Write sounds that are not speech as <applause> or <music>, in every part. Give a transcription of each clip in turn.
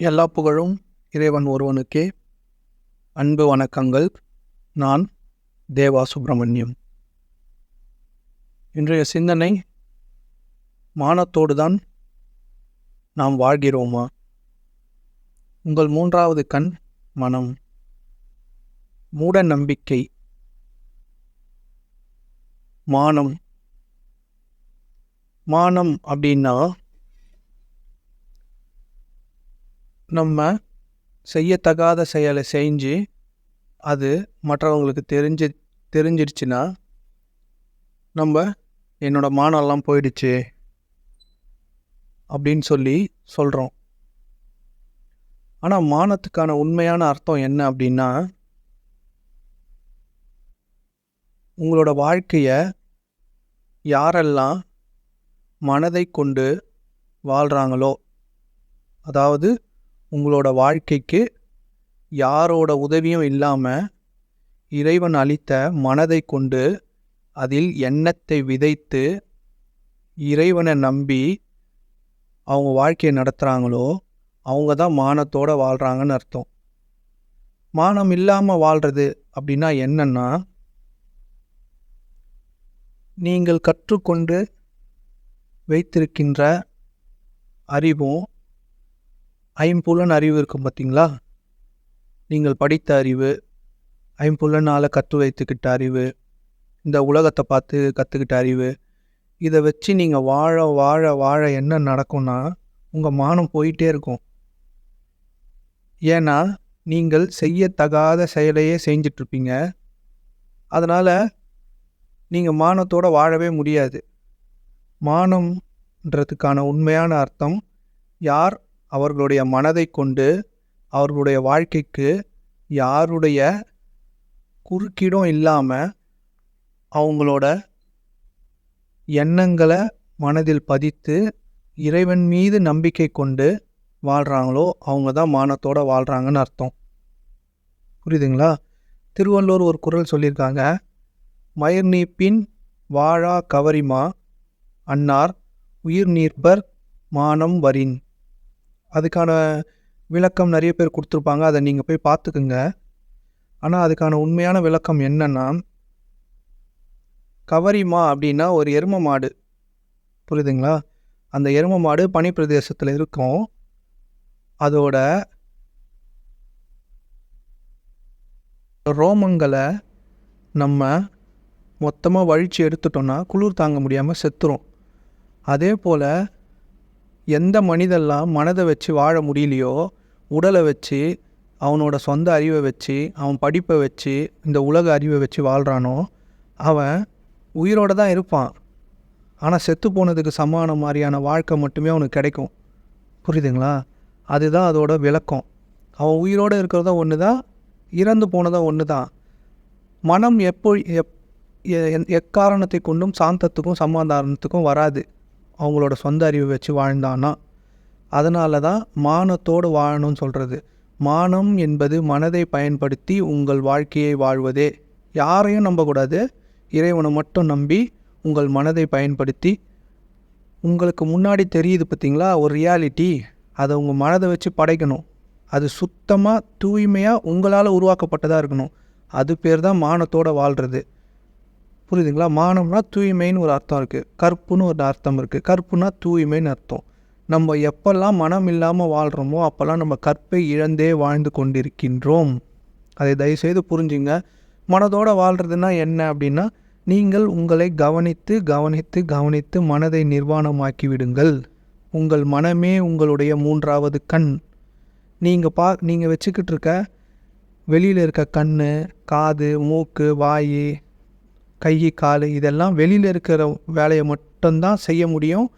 எல்லா புகழும் இறைவன் ஒருவனுக்கே. அன்பு வணக்கங்கள். நான் தேவா சுப்பிரமணியம் இன்றைய சிந்தனை மானத்தோடு தான் நாம் வாழ்கிறோமா? உங்கள் மூன்றாவது கண் மனம். மூட நம்பிக்கை. மானம். மானம் அப்படின்னா நம்ம செய்யத்தகாத செயலை செஞ்சு அது மற்றவங்களுக்கு தெரிஞ்சு தெரிஞ்சிடுச்சுன்னா நம்ம என்னோட மானம்லாம் போயிடுச்சு அப்படின்னு சொல்லி சொல்கிறோம் ஆனால் மானத்துக்கான உண்மையான அர்த்தம் என்ன அப்படின்னா உங்களோட வாழ்க்கையை யாரெல்லாம் மனதை கொண்டு வாழ்கிறாங்களோ அதாவது உங்களோட வாழ்க்கைக்கு யாரோட உதவியும் இல்லாமல் இறைவன் அளித்த மனதை கொண்டு அதில் எண்ணத்தை விதைத்து இறைவனை நம்பி அவங்க வாழ்க்கையை நடத்துகிறாங்களோ அவங்க தான் மானத்தோடு வாழ்கிறாங்கன்னு அர்த்தம். மானம் இல்லாமல் வாழ்கிறது அப்படின்னா என்னன்னா நீங்கள் கற்றுக்கொண்டு வைத்திருக்கின்ற அறிவும் ஐம்புலன் அறிவு இருக்கும் பார்த்தீங்களா நீங்கள் படித்த அறிவு ஐம்புலனால் கற்று வைத்துக்கிட்ட அறிவு இந்த உலகத்தை பார்த்து கற்றுக்கிட்ட அறிவு இதை வச்சு நீங்கள் வாழ வாழ வாழ என்ன நடக்கும்னா உங்கள் மானம் போயிட்டே இருக்கும். ஏன்னா நீங்கள் செய்யத்தகாத செயலையே செஞ்சிட்ருப்பீங்க. அதனால் நீங்கள் மானத்தோடு வாழவே முடியாது. மானம்ன்றதுக்கான உண்மையான அர்த்தம் யார் அவர்களுடைய மனதை கொண்டு அவர்களுடைய வாழ்க்கைக்கு யாருடைய குறுக்கீடும் இல்லாமல் அவங்களோட எண்ணங்களை மனதில் பதித்து இறைவன் மீது நம்பிக்கை கொண்டு வாழ்கிறாங்களோ அவங்க தான் மானத்தோடு வாழ்கிறாங்கன்னு அர்த்தம். புரியுதுங்களா? திருவள்ளூர் ஒரு குரல் சொல்லியிருக்காங்க மயிர் நீப்பின் வாழா கவரிமா அன்னார் உயிர் நீர்ப்பர் மானம் வரின். அதுக்கான விளக்கம் நிறைய பேர் கொடுத்துருப்பாங்க. அதை நீங்கள் போய் பார்த்துக்குங்க. ஆனால் அதுக்கான உண்மையான விளக்கம் என்னென்னா கவரிமா அப்படின்னா ஒரு எரும மாடு. புரியுதுங்களா? அந்த எரும மாடு பனி பிரதேசத்தில் இருக்கும். அதோட ரோமங்களை நம்ம மொத்தமாக வழித்து எடுத்துட்டோன்னா குளிர் தாங்க முடியாமல் செத்துரும். அதே போல் எந்த மனிதெல்லாம் மனதை வச்சு வாழ முடியலையோ உடலை வச்சு அவனோட சொந்த அறிவை வச்சு அவன் படிப்பை வச்சு இந்த உலக அறிவை வச்சு வாழ்கிறானோ அவன் உயிரோடு தான் இருப்பான். ஆனால் செத்து போனதுக்கு சமான மாதிரியான வாழ்க்கை மட்டுமே அவனுக்கு கிடைக்கும். புரியுதுங்களா? அதுதான் அதோட விளக்கம். அவன் உயிரோடு இருக்கிறதா ஒன்று தான் இறந்து போனதா ஒன்று தான் மனம் எப்போ எப் எக்காரணத்தை கொண்டும் சாந்தத்துக்கும் சமாதானத்துக்கும் வராது. அவங்களோட சொந்த அறிவை வச்சு வாழ்ந்தானா? அதனால தான் மானத்தோடு வாழணும்னு சொல்கிறது மானம் என்பது மனதை பயன்படுத்தி உங்கள் வாழ்க்கையை வாழ்வதே. யாரையும் நம்பக்கூடாது. இறைவனை மட்டும் நம்பி உங்கள் மனதை பயன்படுத்தி. உங்களுக்கு முன்னாடி தெரியுது பார்த்தீங்களா? ஒரு ரியாலிட்டி அதை உங்கள் மனதை வச்சு படைக்கணும். அது சுத்தமாக தூய்மையாக உங்களால் உருவாக்கப்பட்டதாக இருக்கணும். அது பேர் தான் மானத்தோடு வாழ்கிறது புரியுதுங்களா? மானம்னா தூய்மைன்னு ஒரு அர்த்தம் இருக்குது கற்புன்னு ஒரு அர்த்தம் இருக்குது கற்புனா தூய்மைன்னு அர்த்தம். நம்ம எப்பெல்லாம் மனம் இல்லாமல் வாழ்கிறோமோ அப்போல்லாம் நம்ம கற்பை இழந்தே வாழ்ந்து கொண்டிருக்கின்றோம். அதை தயவுசெய்து புரிஞ்சுங்க. மனதோடு வாழ்கிறதுனா என்ன அப்படின்னா நீங்கள் உங்களை கவனித்து கவனித்து கவனித்து மனதை நிர்வாணமாக்கி விடுங்கள் உங்கள் மனமே உங்களுடைய மூன்றாவது கண். நீங்கள் பா நீங்கள் வச்சுக்கிட்டு இருக்க வெளியில் இருக்க கண் காது மூக்கு வாய் கை கால் இதெல்லாம் வெளியில் இருக்கிற வேலையை மட்டும்தான் செய்ய முடியும்.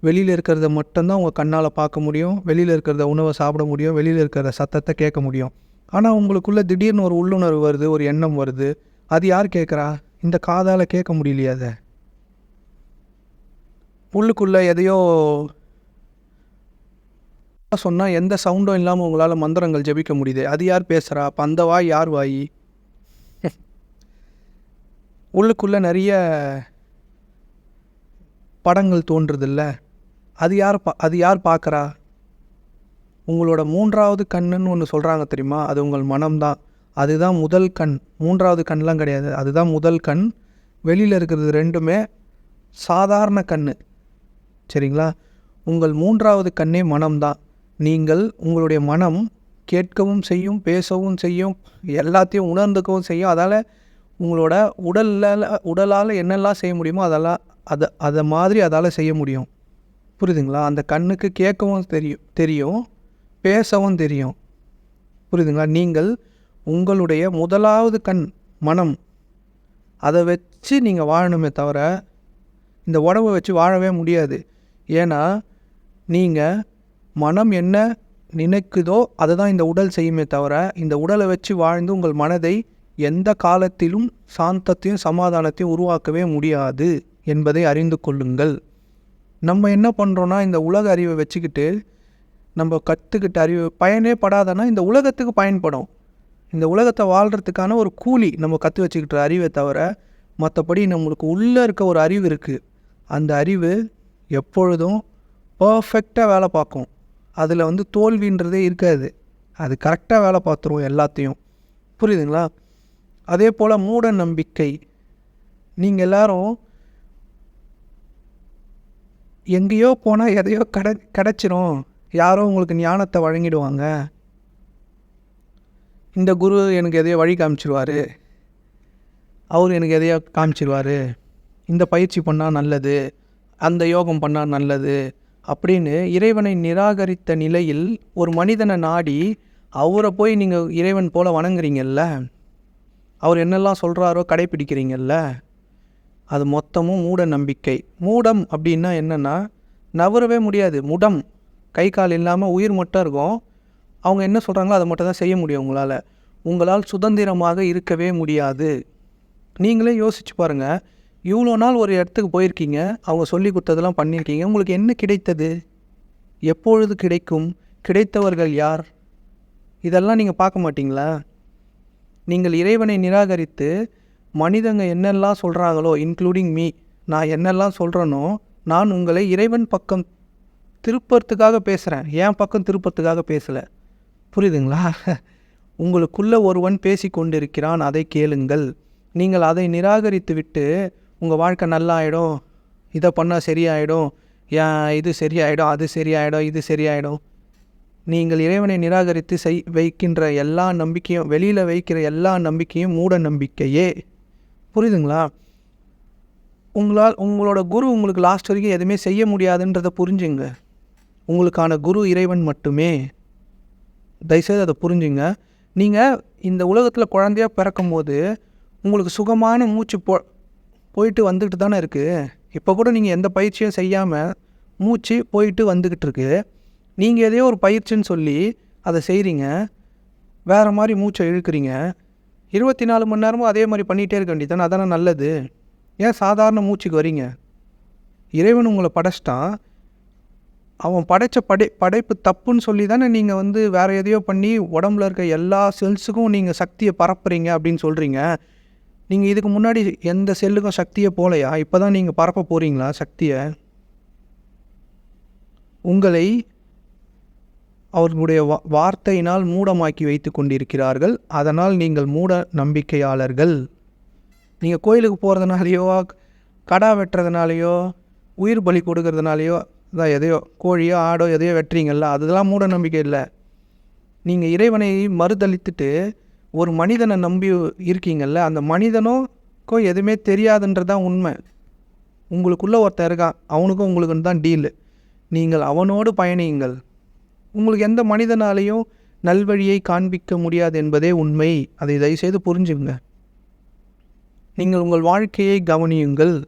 வெளியில் இருக்கிறத மட்டும்தான் உங்கள் கண்ணால் பார்க்க முடியும். வெளியில் இருக்கிறத உணவை சாப்பிட முடியும். வெளியில் இருக்கிற சத்தத்தை கேட்க முடியும். ஆனால் உங்களுக்குள்ளே திடீர்னு ஒரு உள்ளுணர்வு வருது ஒரு எண்ணம் வருது. அது யார் கேட்குறா? இந்த காதால் கேட்க முடியலையா அதை. உள்ளுக்குள்ளே எதையோ சொன்னால் எந்த சவுண்டும் இல்லாமல் உங்களால் மந்திரங்கள் ஜெபிக்க முடியுது. அது யார் பேசுகிறா அப்போ அந்த வாய் யார் வாய்? உள்ளுக்குள்ளே நிறைய படங்கள் தோன்றுதில்ல. அது யார் பா அது யார் பார்க்குறா? உங்களோட மூன்றாவது கண்ணுன்னு ஒன்று சொல்கிறாங்க தெரியுமா? அது உங்கள் மனம்தான் அதுதான் முதல் கண். மூன்றாவது கண்லாம் கிடையாது. அதுதான் முதல் கண். வெளியில் இருக்கிறது ரெண்டுமே சாதாரண கண் சரிங்களா? உங்கள் மூன்றாவது கண்ணே மனம்தான் நீங்கள் உங்களுடைய மனம் கேட்கவும் செய்யும் பேசவும் செய்யும் எல்லாத்தையும் உணர்ந்துக்கவும் செய்யும். அதால் உங்களோட உடலில் உடலால் என்னெல்லாம் செய்ய முடியுமோ அதெல்லாம் அதை அதை மாதிரி அதால் செய்ய முடியும். புரியுதுங்களா அந்த கண்ணுக்கு கேட்கவும் தெரியும் தெரியும் பேசவும் தெரியும். புரியுதுங்களா நீங்கள் உங்களுடைய முதலாவது கண் மனம் அதை வச்சு நீங்கள் வாழணுமே தவிர இந்த உடம்பை வச்சு வாழவே முடியாது. ஏன்னா நீங்கள் மனம் என்ன நினைக்குதோ அதை தான் இந்த உடல் செய்யுமே தவிர இந்த உடலை வச்சு வாழ்ந்து உங்கள் மனதை எந்த காலத்திலும் சாந்தத்தையும் சமாதானத்தையும் உருவாக்கவே முடியாது என்பதை அறிந்து கொள்ளுங்கள். நம்ம என்ன பண்ணுறோன்னா இந்த உலக அறிவை வச்சுக்கிட்டு நம்ம கற்றுக்கிட்ட அறிவு பயனே படாதனா இந்த உலகத்துக்கு பயன்படும். இந்த உலகத்தை வாழ்கிறதுக்கான ஒரு கூலி நம்ம கற்று வச்சுக்கிட்ட அறிவை தவிர மற்றபடி நம்மளுக்கு உள்ளே இருக்க ஒரு அறிவு இருக்குது அந்த அறிவு எப்பொழுதும் பர்ஃபெக்டாக வேலை பார்க்கும். அதில் வந்து தோல்வின்றதே இருக்காது. அது கரெக்டாக வேலை பார்த்துருவோம் எல்லாத்தையும். புரியுதுங்களா? அதே போல் மூட நம்பிக்கை நீங்கள் எல்லாரும் எங்கேயோ போனால் எதையோ கிட கிடச்சிரும். யாரோ உங்களுக்கு ஞானத்தை வழங்கிடுவாங்க. இந்த குரு எனக்கு எதையோ வழி காமிச்சிருவார். அவர் எனக்கு எதையோ காமிச்சிருவார். இந்த பயிற்சி பண்ணால் நல்லது. அந்த யோகம் பண்ணால் நல்லது. அப்படின்னு இறைவனை நிராகரித்த நிலையில் ஒரு மனிதனை நாடி அவரை போய் நீங்கள் இறைவன் போல் வணங்குறீங்கல்ல? அவர் என்னெல்லாம் சொல்கிறாரோ கடைப்பிடிக்கிறீங்கல்ல அது மொத்தமும் மூட நம்பிக்கை. மூடம் அப்படின்னா என்னென்னா நவரவே முடியாது. முடம். கை கால் இல்லாமல் உயிர் மட்டும் இருக்கும். அவங்க என்ன சொல்கிறாங்களோ அதை மட்டும் தான் செய்ய முடியும் உங்களால். உங்களால் சுதந்திரமாக இருக்கவே முடியாது. நீங்களே யோசிச்சு பாருங்கள் இவ்வளோ நாள் ஒரு இடத்துக்கு போயிருக்கீங்க. அவங்க சொல்லி கொடுத்ததெல்லாம் பண்ணியிருக்கீங்க. உங்களுக்கு என்ன கிடைத்தது? எப்பொழுது கிடைக்கும்? கிடைத்தவர்கள் யார்? இதெல்லாம் நீங்கள் பார்க்க மாட்டிங்களா? நீங்கள் இறைவனை நிராகரித்து மனிதங்க என்னெல்லாம் சொல்கிறாங்களோ இன்க்ளூடிங் மீ நான் என்னெல்லாம் சொல்கிறேனோ நான் உங்களை இறைவன் பக்கம் திருப்பறத்துக்காக பேசுகிறேன் என் பக்கம் திருப்பறத்துக்காக பேசலை. புரியுதுங்களா? <laughs> உங்களுக்குள்ளே ஒருவன் பேசி கொண்டிருக்கிறான் அதை கேளுங்கள். நீங்கள் அதை நிராகரித்து விட்டு உங்கள் வாழ்க்கை நல்லாயிடும் இதை பண்ணால் சரியாயிடும் ஏன் இது சரியாயிடும் அது சரியாயிடும் இது சரியாயிடும். நீங்கள் இறைவனை நிராகரித்து செய் வைக்கின்ற எல்லா நம்பிக்கையும் வெளியில் வைக்கிற எல்லா நம்பிக்கையும் மூட நம்பிக்கையே. புரியுதுங்களா? உங்களால் உங்களோட குரு உங்களுக்கு லாஸ்ட் வரைக்கும் எதுவுமே செய்ய முடியாதுன்றதை புரிஞ்சுங்க. உங்களுக்கான குரு இறைவன் மட்டுமே. தயவுசெய்து அதை புரிஞ்சுங்க. நீங்கள் இந்த உலகத்தில் குழந்தையாக பிறக்கும்போது உங்களுக்கு சுகமான மூச்சு போ போயிட்டு வந்துக்கிட்டு தானே இருக்குது இப்போ கூட நீங்கள் எந்த பயிற்சியும் செய்யாமல் மூச்சு போயிட்டு வந்துக்கிட்டு இருக்குது நீங்கள் எதையோ ஒரு பயிற்சின்னு சொல்லி அதை செய்கிறீங்க வேறு மாதிரி மூச்சை இழுக்கிறீங்க. இருபத்தி நாலு மணி நேரமும் அதே மாதிரி பண்ணிகிட்டே இருக்க வேண்டியதானே அதானே நல்லது. ஏன் சாதாரண மூச்சுக்கு வரீங்க? இறைவன் உங்களை படைச்சிட்டான். அவன் படைத்த படை படைப்பு தப்புன்னு சொல்லி தானே நீங்கள் வந்து வேறு எதையோ பண்ணி உடம்புல இருக்க எல்லா செல்ஸுக்கும் நீங்கள் சக்தியை பரப்புறீங்க அப்படின்னு சொல்கிறீங்க நீங்கள் இதுக்கு முன்னாடி எந்த செல்லுக்கும் சக்தியை போலையா? இப்போ தான் நீங்கள் பரப்ப போகிறீங்களா சக்தியை? உங்களை அவர்களுடைய வா வார்த்தையினால் மூடமாக்கி வைத்து கொண்டிருக்கிறார்கள். அதனால் நீங்கள் மூட நம்பிக்கையாளர்கள். நீங்கள் கோயிலுக்கு போகிறதுனாலையோ கடா வெட்டுறதுனாலையோ உயிர் பலி கொடுக்கறதுனாலையோ தான் எதையோ கோழியோ ஆடோ எதையோ வெட்டுறீங்கல்ல அதெல்லாம் மூட நம்பிக்கை இல்லை. நீங்கள் இறைவனை மறுதளித்துட்டு ஒரு மனிதனை நம்பி இருக்கீங்கல்ல அந்த மனிதனுக்கும் எதுவுமே தெரியாதுன்றது தான் உண்மை. உங்களுக்குள்ளே ஒருத்தன் இருக்கான் அவனுக்கும் உங்களுக்குன்னு தான் டீலு நீங்கள் அவனோடு பயணியுங்கள். உங்களுக்கு எந்த மனிதனாலேயும் நல்வழியை காண்பிக்க முடியாது என்பதே உண்மை. அதை தயவுசெய்து புரிஞ்சுங்க நீங்கள் உங்கள் வாழ்க்கையை கவனியுங்கள்.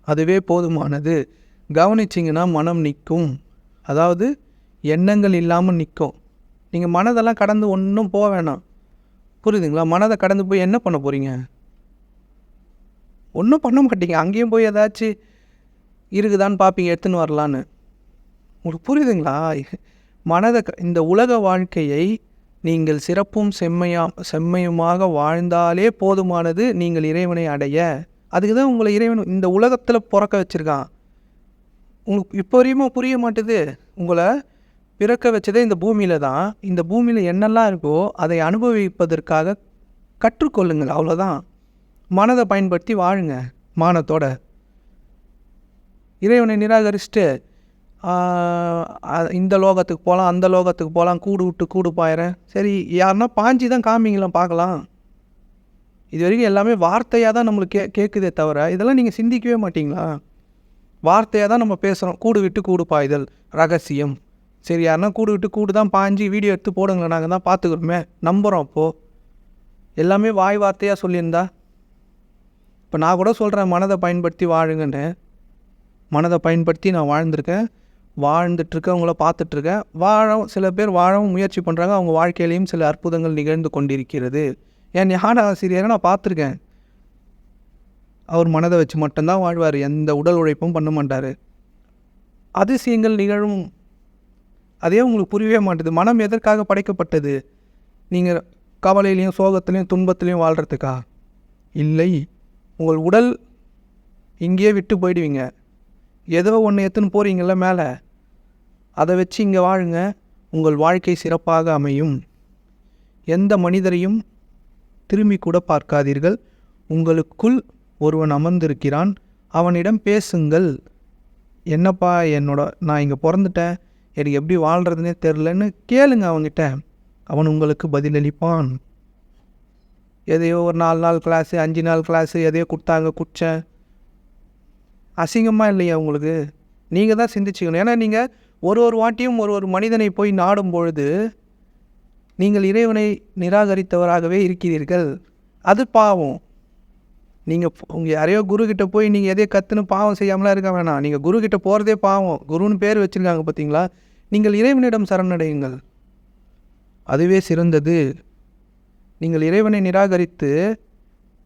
அதுவே போதுமானது. கவனிச்சிங்கன்னா மனம் நிற்கும். அதாவது எண்ணங்கள் இல்லாமல் நிற்கும். நீங்கள் மனதெல்லாம் கடந்து ஒன்றும் போக வேணாம். புரியுதுங்களா? மனதை கடந்து போய் என்ன பண்ண போகிறீங்க ஒன்றும் பண்ண மாட்டீங்க. அங்கேயும் போய் ஏதாச்சும் இருக்குதான்னு பார்ப்பீங்க எடுத்துன்னு வரலான்னு. உங்களுக்கு புரியுதுங்களா? மனதை க- இந்த உலக வாழ்க்கையை நீங்கள் சிறப்பும் செம்மையா செம்மையுமாக வாழ்ந்தாலே போதுமானது நீங்கள் இறைவனை அடைய. அதுக்கு தான் உங்களை இறைவன் இந்த உலகத்தில் பிறக்க வச்சுருக்கான். உங்களுக்கு இப்போ வரையுமா புரிய மாட்டுது. உங்களை பிறக்க வச்சதே இந்த பூமியில் தான். இந்த பூமியில் என்னெல்லாம் இருக்கோ அதை அனுபவிப்பதற்காக கற்றுக்கொள்ளுங்கள் அவ்வளோதான் மனதை பயன்படுத்தி வாழுங்க மானத்தோட. இறைவனை நிராகரிச்சுட்டு இந்த லோகத்துக்கு போகலாம் அந்த லோகத்துக்கு போகலாம் கூடு விட்டு கூடு பாயிறேன். சரி யாருன்னா பாஞ்சி தான் காமிங்களாம் பார்க்கலாம். இது வரைக்கும் எல்லாமே வார்த்தையாக தான் நம்மளுக்கு கே கேட்குதே தவிர இதெல்லாம் நீங்கள் சிந்திக்கவே மாட்டிங்களா? வார்த்தையாக தான் நம்ம பேசுகிறோம் கூடு விட்டு கூடு பாய்தல் ரகசியம். சரி யாருன்னா கூடு விட்டு கூடு தான் பாஞ்சு வீடியோ எடுத்து போடுங்களேன் நாங்கள் தான் பார்த்துக்கிறோமே. நம்புகிறோம் அப்போது எல்லாமே வாய் வார்த்தையாக சொல்லியிருந்தா? இப்போ நான் கூட சொல்கிறேன் மனதை பயன்படுத்தி வாழுங்கன்னு. மனதை பயன்படுத்தி நான் வாழ்ந்திருக்கேன். வாழ்ந்துட்டுருக்கவங்கள பார்த்துட்ருக்கேன். வாழவும் சில பேர் வாழவும் முயற்சி பண்ணுறாங்க அவங்க வாழ்க்கையிலையும் சில அற்புதங்கள் நிகழ்ந்து கொண்டிருக்கிறது. என் ஞான ஆசிரியரை நான் பார்த்துருக்கேன். அவர் மனதை வச்சு மட்டும்தான் வாழ்வார். எந்த உடல் உழைப்பும் பண்ண மாட்டார். அதிசயங்கள் நிகழும். அதே உங்களுக்கு புரியவே மாட்டுது. மனம் எதற்காக படைக்கப்பட்டது? நீங்கள் கவலையிலையும் சோகத்துலேயும் துன்பத்துலேயும் வாழ்கிறதுக்கா இல்லை. உங்கள் உடல் இங்கேயே விட்டு போயிடுவீங்க. ஏதோ ஒன்று எடுத்துன்னு போகிறீங்கள மேலே? அதை வச்சு இங்கே வாழுங்க. உங்கள் வாழ்க்கை சிறப்பாக அமையும். எந்த மனிதரையும் திரும்பி கூட பார்க்காதீர்கள். உங்களுக்குள் ஒருவன் அமர்ந்திருக்கிறான். அவனிடம் பேசுங்கள். என்னப்பா என்னோட நான் இங்கே பிறந்துட்டேன். எனக்கு எப்படி வாழ்கிறதுனே தெரிலன்னு கேளுங்க அவங்ககிட்ட அவன் உங்களுக்கு பதிலளிப்பான். எதையோ ஒரு நாலு நாள் கிளாஸு அஞ்சு நாள் கிளாஸு எதையோ கொடுத்தாங்க குடித்தேன் அசிங்கமாக இல்லையா உங்களுக்கு? நீங்கள் தான் சிந்திச்சுக்கணும். ஏன்னா நீங்கள் ஒரு ஒரு வாட்டியும் ஒரு ஒரு மனிதனை போய் நாடும் பொழுது நீங்கள் இறைவனை நிராகரித்தவராகவே இருக்கிறீர்கள். அது பாவம். நீங்கள் உங்கள் யாரையோ குருக்கிட்ட போய் நீங்கள் எதையோ கற்றுன்னு பாவம் செய்யாமலாம் இருக்க வேணாம். நீங்கள் குருக்கிட்ட போகிறதே பாவம். குருன்னு பேர் வச்சுருக்காங்க பார்த்தீங்களா நீங்கள் இறைவனிடம் சரணடையுங்கள். அதுவே சிறந்தது. நீங்கள் இறைவனை நிராகரித்து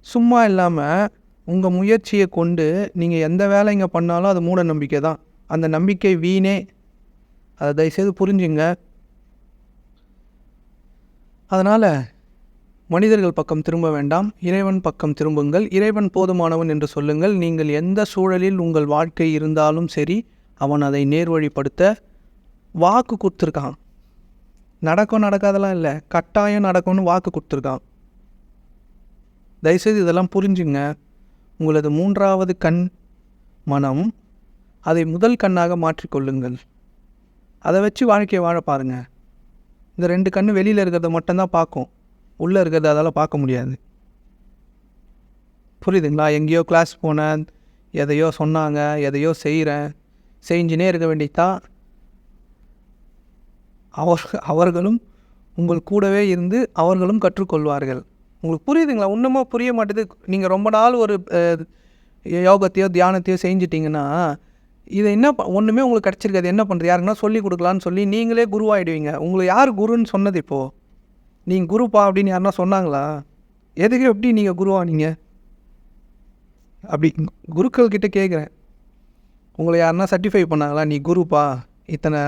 சும்மா இல்லாமல் உங்கள் முயற்சியை கொண்டு நீங்கள் எந்த வேலைங்க பண்ணாலும் அது மூட நம்பிக்கை தான். அந்த நம்பிக்கை வீணே. அதை தயவுசெய்து புரிஞ்சுங்க. அதனால் மனிதர்கள் பக்கம் திரும்ப வேண்டாம். இறைவன் பக்கம் திரும்புங்கள். இறைவன் போதுமானவன் என்று சொல்லுங்கள். நீங்கள் எந்த சூழலில் உங்கள் வாழ்க்கை இருந்தாலும் சரி அவன் அதை நேர்வழிப்படுத்த வாக்கு கொடுத்துருக்கான். நடக்கும் நடக்காதெல்லாம் இல்லை. கட்டாயம் நடக்கும்னு வாக்கு கொடுத்துருக்கான். தயவுசெய்து இதெல்லாம் புரிஞ்சுங்க. உங்களது மூன்றாவது கண் மனம் அதை முதல் கண்ணாக மாற்றிக்கொள்ளுங்கள். அதை வச்சு வாழ்க்கையை வாழ பாருங்கள் இந்த ரெண்டு கண் வெளியில் இருக்கிறத மட்டும்தான் பார்க்கும். உள்ளே இருக்கிறத அதால் பார்க்க முடியாது. புரியுதுங்களா? எங்கேயோ கிளாஸ் போனேன் எதையோ சொன்னாங்க எதையோ செய்கிறேன் செஞ்சுனே இருக்க வேண்டியதான் அவர் அவர்களும் உங்கள் கூடவே இருந்து அவர்களும் கற்றுக்கொள்வார்கள். உங்களுக்கு புரியுதுங்களா? இன்னமும் புரிய மாட்டேது. நீங்கள் ரொம்ப நாள் ஒரு யோகத்தையோ தியானத்தையோ செஞ்சிட்டிங்கன்னா இதை என்ன ப- ஒன்றுமே உங்களுக்கு கிடச்சிருக்காது. என்ன பண்ணுறது யாருக்குன்னா சொல்லி கொடுக்கலான்னு சொல்லி நீங்களே குருவாயிடுவீங்க. உங்களை யார் குருன்னு சொன்னது இப்போது நீங்கள் குருப்பா அப்படின்னு யாருன்னா சொன்னாங்களா? எதுக்கு எப்படி நீங்கள் குருவானீங்க? அப்படி குருக்கள் கிட்டே கேட்குறேன் உங்களை யாருன்னா சர்டிஃபை பண்ணாங்களா? நீ குருப்பா? இத்தனை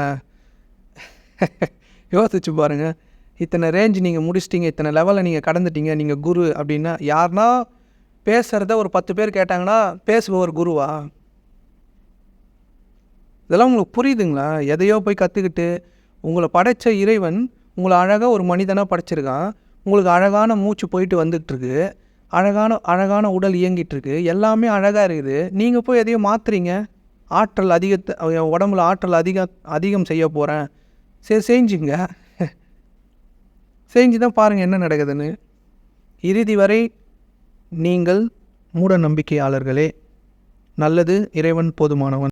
யோசிச்சு பாருங்கள் இத்தனை ரேஞ்ச் நீங்கள் முடிச்சிட்டிங்க இத்தனை லெவலில் நீங்கள் கடந்துட்டீங்க நீங்கள் குரு அப்படின்னா யாருன்னா பேசுகிறத ஒரு பத்து பேர் கேட்டாங்கன்னா பேசுபவர் குருவா? இதெல்லாம் உங்களுக்கு புரியுதுங்களா? எதையோ போய் கற்றுக்கிட்டு உங்களை படைச்ச இறைவன் உங்களை அழகாக ஒரு மனிதனாக படைச்சிருக்கான். உங்களுக்கு அழகான மூச்சு போயிட்டு வந்துட்டுருக்கு அழகான அழகான உடல் இயங்கிட்டுருக்கு எல்லாமே அழகாக இருக்குது. நீங்கள் போய் எதையோ மாற்றுறீங்க ஆற்றல் அதிகத்தை உடம்புல ஆற்றல் அதிகம் அதிகம் செய்ய போகிறேன் சரி செஞ்சுங்க. செஞ்சு தான் பாருங்கள் என்ன நடக்குதுன்னு. இறுதி வரை நீங்கள் மூட நம்பிக்கையாளர்களே நல்லது இறைவன் போதுமானவன்.